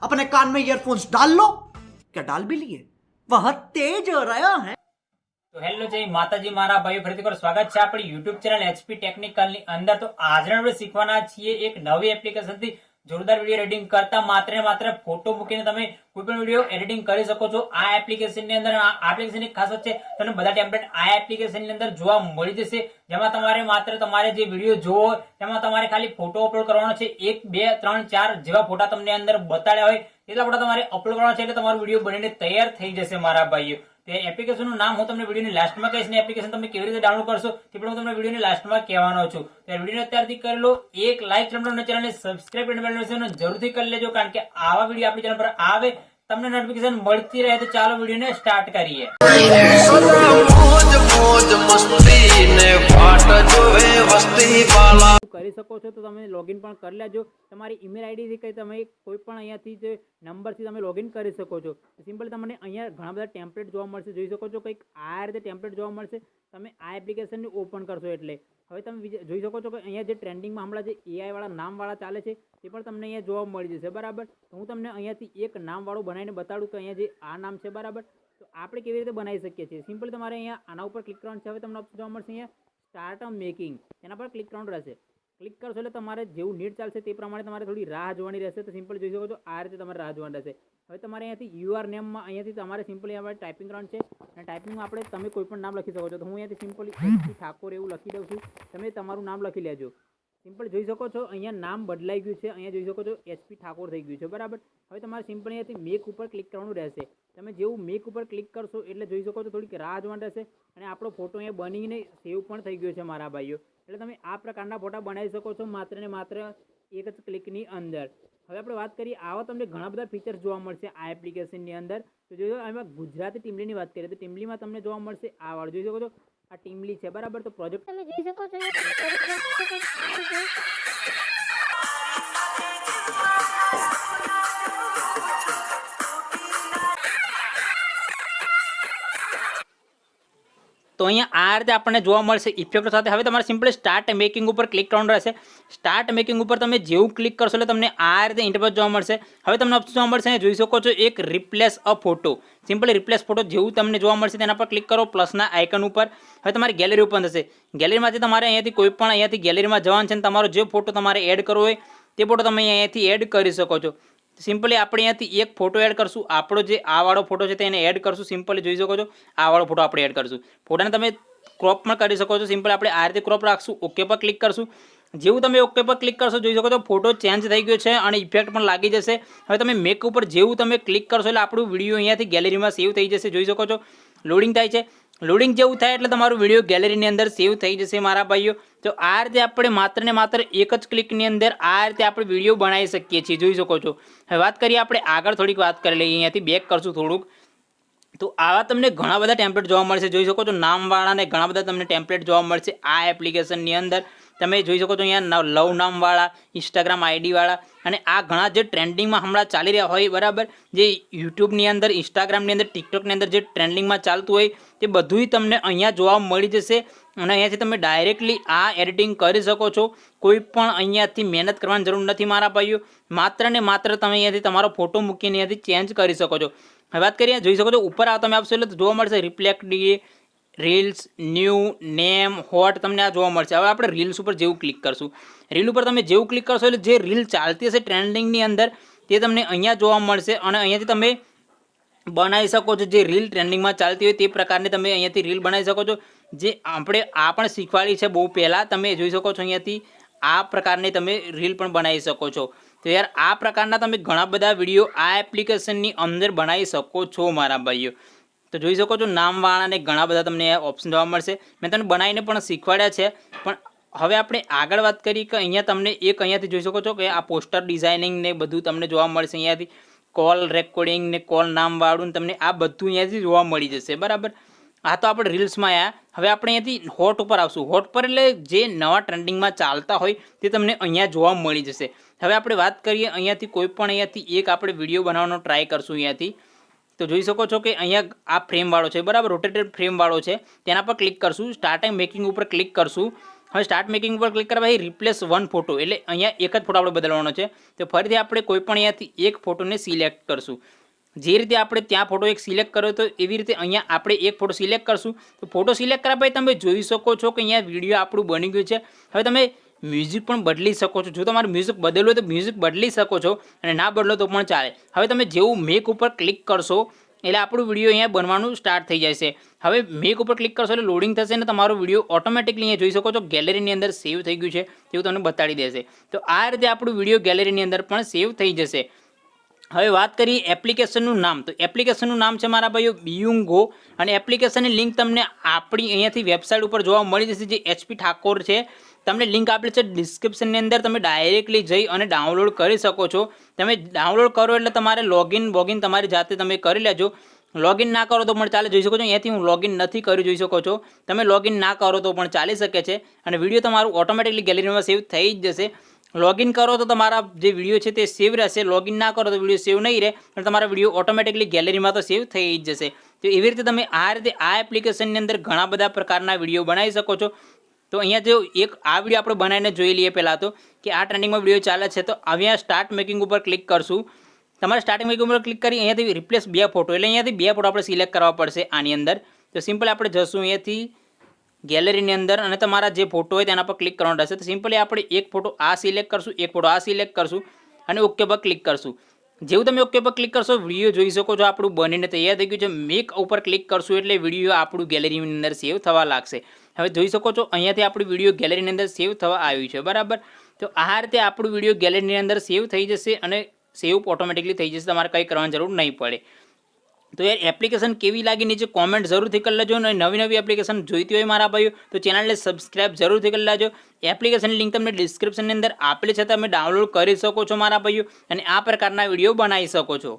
अपने कान में ईयरफोन्स डाल लो क्या डाल भी लिए वह तेज हो रहा है તો હેલો જય માતાજી મારા ભાઈઓ ફરીથી એકવાર સ્વાગત છે આપણી યુટ્યુબ ચેનલ એચપી ટેકનિકલ ની અંદર તો આજે આપણે શીખવાના છીએ એક નવી એપ્લિકેશન થી જોરદાર વીડિયો એડિટિંગ કરતા માત્ર ને માત્ર ફોટો મૂકીને તમે કોઈ પણ વીડિયો એડિટિંગ કરી શકો છો. આ એપ્લિકેશનની અંદર, આ એપ્લિકેશનની ખાસ છે, તમને બધા ટેમ્પલેટ આ એપ્લિકેશનની અંદર જોવા મળી જશે. જેમાં તમારે માત્ર તમારે જે વીડિયો જોવો તેમાં તમારે ખાલી ફોટો અપલોડ કરવાનો છે. એક, બે, ત્રણ, ચાર જેવા ફોટા તમને અંદર બતાડ્યા હોય એટલા ફોટા તમારે અપલોડ કરવાના છે એટલે તમારો વીડિયો બનીને તૈયાર થઈ જશે, મારા ભાઈઓ. તે એપ્લિકેશનનું નામ હું તમને વિડીયોની લાસ્ટમાં કહીશ ને એપ્લિકેશન તમે કેવી રીતે ડાઉનલોડ કરશો તે પણ હું તમને વિડીયોની લાસ્ટમાં કહેવાનો છું. તો વીડિયો અત્યારથી કરી લો. એક લાઈક ચેનલ ચેનલને સબસ્ક્રાઇબ કરીને જરૂરથી કરી લેજો કારણ કે આવા વીડિયો આપણી ચેનલ પર આવે તમને નોટિફિકેશન મળતી રહે તો ચાલો વિડીયોને સ્ટાર્ટ કરીએ. મોજ મોજ મસ્તી ને ફાટ જોવે વસ્તી વાલા કરી શકો છો તો તમે લોગિન પણ કરી લેજો. તમારી ઈમેલ આઈડીથી કંઈ તમે કોઈ પણ અહીંયાથી જે નંબરથી તમે લોગિન કરી શકો છો. સિમ્પલ તમને અહીંયા ઘણા બધા ટેમ્પલેટ જોવા મળશે. જોઈ શકો છો કંઈક આ રીતે ટેમ્પલેટ જોવા મળશે. તમે આ એપ્લિકેશનને ઓપન કરશો એટલે. હવે તમે જોઈ શકો છો કે અહીંયા જે ટ્રેન્ડિંગમાં હમણાં જે એઆઈવાળા નામવાળા ચાલે છે તે પણ તમને અહીંયા જોવા મળી જશે, બરાબર? તો હું તમને અહીંયાથી એક નામવાળું બનાવીને બતાડું કે અહીંયા જે આ નામ છે, બરાબર? તો આપણે કેવી રીતે બનાવી શકીએ છીએ? સિમ્પલ તમારે અહીંયા આના ઉપર ક્લિક કરવાનું છે, હવે તમને ઓપ્શન જોવા મળશે અહીંયા, સ્ટાર્ટ મેકિંગ. એના પર ક્લિક કરવાનું રહેશે. ક્લિક કરશો એટલે તમારે જેવું નીટ ચાલશે તે પ્રમાણે તમારે થોડી રાહ જોવાની રહેશે, તો સિમ્પલ જોઈ શકો છો, આ રીતે તમારે રાહ જોવાની રહેશે. હવે તમારે અહીંયાથી યુઆર નેમમાં અહીંયાથી તમારે સિમ્પલી આપણે ટાઈપિંગ કરવાનું છે. અને ટાઈપિંગમાં આપણે તમે કોઈ પણ નામ લખી શકો છો. તો હું અહીંયાથી સિમ્પલી એસપી ઠાકોર એવું લખી દઉં છું. તમે તમારું નામ લખી લેજો. સિમ્પલ જોઈ શકો છો, અહીંયા નામ બદલાઈ ગયું છે. અહીંયા જોઈ શકો છો, એચપી ઠાકોર થઈ ગયું છે. બરાબર? હવે તમારે સિમ્પલ અહીંયાથી મેક ઉપર ક્લિક કરવાનું રહેશે. તમે જેવું મેક ઉપર ક્લિક કરશો એટલે જોઈ શકો છો થોડીક રાહ જોવાનું રહેશે. અને આપણો ફોટો અહીંયા બનીને સેવ પણ થઈ ગયો છે મારા ભાઈઓ. એટલે તમે આ પ્રકારના ફોટા બનાવી શકો છો માત્ર ને માત્ર એક જ ક્લિકની અંદર. હવે આપણે વાત કરીએ, આવા તમને ઘણા બધા ફીચર્સ જોવા મળશે આ એપ્લિકેશનની અંદર. તો જોઈ એમાં ગુજરાતી ટીમલીની વાત કરીએ તો ટીમલીમાં તમને જોવા મળશે આ વાળું. જોઈ શકો છો, આ ટીમલી છે, બરાબર? તો પ્રોજેક્ટ તમે જોઈ શકો છો તો અહીંયા આ રીતે આપણને જોવા મળશે ઇફેક્ટ સાથે. હવે તમારે સિમ્પલ સ્ટાર્ટ મેકિંગ ઉપર ક્લિક કરવાનું રહેશે. સ્ટાર્ટ મેકિંગ ઉપર તમે જેવું ક્લિક કરશો એટલે તમને આ રીતે ઇન્ટરફેસ જોવા મળશે. હવે તમને ઓપ્શન જોવા મળશે. જોઈ શકો છો એક replace a photo simply replace photo જેવું તમને જોવા મળશે. તેના પર ક્લિક કરો પ્લસના આઇકન ઉપર. હવે તમારી ગેલેરી ઓપન થશે. ગેલેરીમાંથી તમારે અહીંયાથી કોઈ પણ અહીંયાથી ગેલેરીમાં જવાનું છે અને તમારો જે ફોટો તમારે એડ કરવો હોય, તે ફોટો તમે અહીંયાથી એડ કરી શકો છો. સિમ્પલી આપણે અહીંયાથી એક ફોટો એડ કરશું. આપણો જે આ વાળો ફોટો છે તેને એડ કરશું. સિમ્પલી જોઈ શકો છો. આ વાળો ફોટો આપણે એડ કરશું. ફોટાને તમે ક્રોપ પણ કરી શકો છો. સિમ્પલ આપણે આ રીતે ક્રોપ રાખશું. ઓકે પર ક્લિક કરશું. જેવું તમે ઓકે પર ક્લિક કરશો, જોઈ શકો છો ફોટો ચેન્જ થઈ ગયો છે અને ઇફેક્ટ પણ લાગી જશે. હવે તમે મેક ઉપર જેવું તમે ક્લિક કરશો એટલે આપણું વીડિયો અહીંયાથી ગેલેરીમાં સેવ થઈ જશે. જોઈ શકો છો. લોડિંગ થાય છે. લોડિંગ જેવું થાય એટલે તમારું વીડિયો ગેલેરીની અંદર સેવ થઈ જશે મારા ભાઈઓ. તો આ રીતે આપણે માત્ર ને માત્ર એક જ ક્લિકની અંદર આ રીતે આપણે વીડિયો બનાવી શકીએ છીએ. જોઈ શકો છો. હવે વાત કરીએ આપણે આગળ થોડીક વાત કરી લઈએ. અહીંયાથી બેક કરશું થોડુંક. તો આવા તમને ઘણા બધા ટેમ્પલેટ જોવા મળશે. જોઈ શકો છો. નામવાળાને ઘણા બધા તમને ટેમ્પલેટ જોવા મળશે આ એપ્લિકેશનની અંદર. તમે જોઈ શકો છો અહીંયા લવ નામવાળા ઇન્સ્ટાગ્રામ આઈડીવાળા અને આ ઘણા જે ટ્રેન્ડિંગમાં હમણાં ચાલી રહ્યા હોય, બરાબર? જે યુટ્યુબની અંદર ઇન્સ્ટાગ્રામની અંદર ટિકટોકની અંદર જે ટ્રેન્ડિંગમાં ચાલતું હોય, તે બધુંય તમને અહીંયા જોવા મળી જશે અને અહીંયાથી તમે ડાયરેક્ટલી આ એડિટિંગ કરી શકો છો. કોઈ પણ અહીંયાથી મહેનત કરવાની જરૂર નથી મારા ભાઈઓ. માત્ર ને માત્ર તમે અહીંયાથી તમારો ફોટો મૂકીને અહીંયાથી ચેન્જ કરી શકો છો. હવે વાત કરીએ, જોઈ શકો છો, ઉપર આ તમે આપશો એટલે જોવા મળશે. Reflect reels new name hot તમને આ જોવા મળશે. હવે આપણે રીલ્સ ઉપર જેવું ક્લિક કરશું. રીલ ઉપર તમે જેવું ક્લિક કરશો એટલે જે રીલ ચાલતી હશે ટ્રેન્ડિંગની અંદર, તે તમને અહીંયા જોવા મળશે અને અહીંયાથી તમે બનાવી શકો છો જે રીલ ટ્રેન્ડિંગમાં ચાલતી હોય તે પ્રકારની તમે અહીંયાથી રીલ બનાવી શકો છો. જે આપણે આ પણ શીખવાડી છે બહુ પહેલાં, તમે જોઈ શકો છો અહીંયાથી આ પ્રકારની તમે રીલ પણ બનાવી શકો છો. તો યાર, આ પ્રકારના તમે ઘણા બધા વીડિયો આ એપ્લિકેશનની અંદર બનાવી શકો છો, મારા ભાઈઓ. તો જોઈ શકો છો નામવાળાને ઘણા બધા તમને ઓપ્શન જોવા મળશે. મેં તમને બનાવીને પણ શીખવાડ્યા છે. પણ હવે આપણે આગળ વાત કરીએ કે અહીંયા તમને એક અહીંયાથી જોઈ શકો છો કે આ પોસ્ટર ડિઝાઇનિંગ ને બધું તમને જોવા મળશે અહીંયાથી. કોલ રેકોર્ડિંગ ને કોલ નામવાળું તમને આ બધું અહીંયાથી જોવા મળી જશે. બરાબર? આ તો આપણે રીલ્સમાં આવ્યા હવે આપણે અહીંયાથી હોટ ઉપર આવશું. હોટ પર એટલે જે નવા ટ્રેન્ડિંગમાં ચાલતા હોય તે તમને અહીંયા જોવા મળી જશે. હવે આપણે વાત કરીએ અહીંયાથી કોઈ પણ અહીંયાથી એક આપણે વીડિયો બનાવવાનો ટ્રાય કરશું અહીંયાથી. તો જોઈ શકો છો કે અહીંયા આ ફ્રેમવાળો છે, બરાબર? રોટેટેડ ફ્રેમવાળો છે. તેના પર ક્લિક કરશું સ્ટાર્ટ મેકિંગ ઉપર ક્લિક કરશું. હવે સ્ટાર્ટ મેકિંગ ઉપર ક્લિક કરવા રિપ્લેસ વન ફોટો એટલે અહીંયા એક જ ફોટો આપણે બદલવાનો છે. તો ફરીથી આપણે કોઈ પણ અહીંયાથી એક ફોટોને સિલેક્ટ કરશું. જે રીતે આપણે ત્યાં ફોટો એક સિલેક્ટ કર્યો તો એવી રીતે અહીંયા આપણે એક ફોટો સિલેક્ટ કરશું. તો ફોટો સિલેક્ટ કર્યા પછી તમે જોઈ શકો છો કે અહીંયા વીડિયો આપણું બની ગયું છે. હવે તમે મ્યુઝિક પણ બદલી શકો છો. જો તમારું મ્યુઝિક બદલવું હોય તો મ્યુઝિક બદલી શકો છો અને ના બદલો તો પણ ચાલે. હવે તમે જેવું મેક ઉપર ક્લિક કરશો, એટલે આપણું વીડિયો અહીંયા બનવાનું સ્ટાર્ટ થઈ જશે હવે મેક ઉપર ક્લિક કરશો એટલે લોડિંગ થશે ને તમારો વીડિયો ઓટોમેટિકલી અહીંયા જોઈ શકો છો ગેલેરીની અંદર સેવ થઈ ગયું છે તેવું તમને બતાડી દેશે. તો આ રીતે આપણું વીડિયો ગેલેરીની અંદર પણ સેવ થઈ જશે. હવે વાત કરીએ એપ્લિકેશનનું નામ. તો એપ્લિકેશનનું નામ છે મારા ભાઈઓ બિયુંગો અને એપ્લિકેશનની લિંક તમને આપણી અહીંયાથી વેબસાઇટ ઉપર જોવા મળી જશે, જે એચપી ઠાકોર છે. તમને લિંક આપેલી છે ડિસ્ક્રિપ્શનની અંદર તમે ડાયરેક્ટલી જઈ અને ડાઉનલોડ કરી શકો છો. તમે ડાઉનલોડ કરો એટલે તમારે લોગિન બોગિન તમારી જાતે તમે કરી લેજો. લોગિન ના કરો તો પણ ચાલે, જોઈ શકો છો. અહીંયાથી હું લોગિન નથી કરી, જોઈ શકો છો. તમે લોગિન ના કરો તો પણ ચાલી શકે છે. અને વીડિયો તમારું ઓટોમેટિકલી ગેલેરીમાં સેવ થઈ જ જશે. લોગિન કરો તો તમારા જે વીડિયો છે તે સેવ રહેશે. લોગિન ના કરો તો વીડિયો સેવ નહીં રહે, પણ તમારા વીડિયો ઓટોમેટિકલી ગેલેરીમાં તો સેવ થઈ જ જશે. તો એવી રીતે તમે આ રીતે આ એપ્લિકેશનની અંદર ઘણા બધા પ્રકારના વીડિયો બનાવી શકો છો. તો અહીંયા જો એક આ વીડિયો આપણે બનાવીને જોઈ લઈએ પહેલાં તો કે આ ટ્રેન્ડિંગમાં વીડિયો ચાલે છે, તો અહીંયા સ્ટાર્ટ મેકિંગ ઉપર ક્લિક કરશું. તમારે સ્ટાર્ટિંગ મેકિંગ ઉપર ક્લિક કરી અહીંયાથી રિપ્લેસ બે ફોટો એટલે અહીંયાથી બે ફોટો આપણે સિલેક્ટ કરવા પડશે આની અંદર. તો સિમ્પલ આપણે જશું અહીંયાથી ગેલેરીની અંદર અને તમારા જે ફોટો હોય તેના પર ક્લિક કરવાનો રહેશે. તો સિમ્પલી આપણે એક ફોટો આ સિલેક્ટ કરશું, એક ફોટો આ સિલેક્ટ કરશું અને ઓકે પર ક્લિક કરશું. જેવું તમે ઓકે પર ક્લિક કરશો વીડિયો જોઈ શકો છો. આપણું બનીને તૈયાર થઈ ગયું છે. મેક ઉપર ક્લિક કરશું એટલે વીડિયો આપણું ગેલેરીની અંદર સેવ થવા લાગશે. હવે જોઈ શકો છો, અહીંયાથી આપણું વીડિયો ગેલેરીની અંદર સેવ થવા આવ્યું છે. બરાબર? તો આ રીતે આપણું વીડિયો ગેલેરીની અંદર સેવ થઈ જશે અને સેવ ઓટોમેટિકલી થઈ જશે. તમારે કંઈ કરવાની જરૂર નહીં પડે. તો યાર એપ્લિકેશન કેવી લાગી? નીચે કોમેન્ટ જરૂરથી કરી લેજો. અને નવી નવી એપ્લિકેશન જોઈતી હોય મારા ભાઈઓ, તો ચેનલને સબસ્ક્રાઇબ જરૂરથી કરી લેજો. એપ્લિકેશન લિંક તમને ડિસ્ક્રિપ્શનની અંદર આપેલી છે. તમે ડાઉનલોડ કરી શકો છો મારા ભાઈઓ, અને આ પ્રકારના વીડિયો બનાવી શકો છો.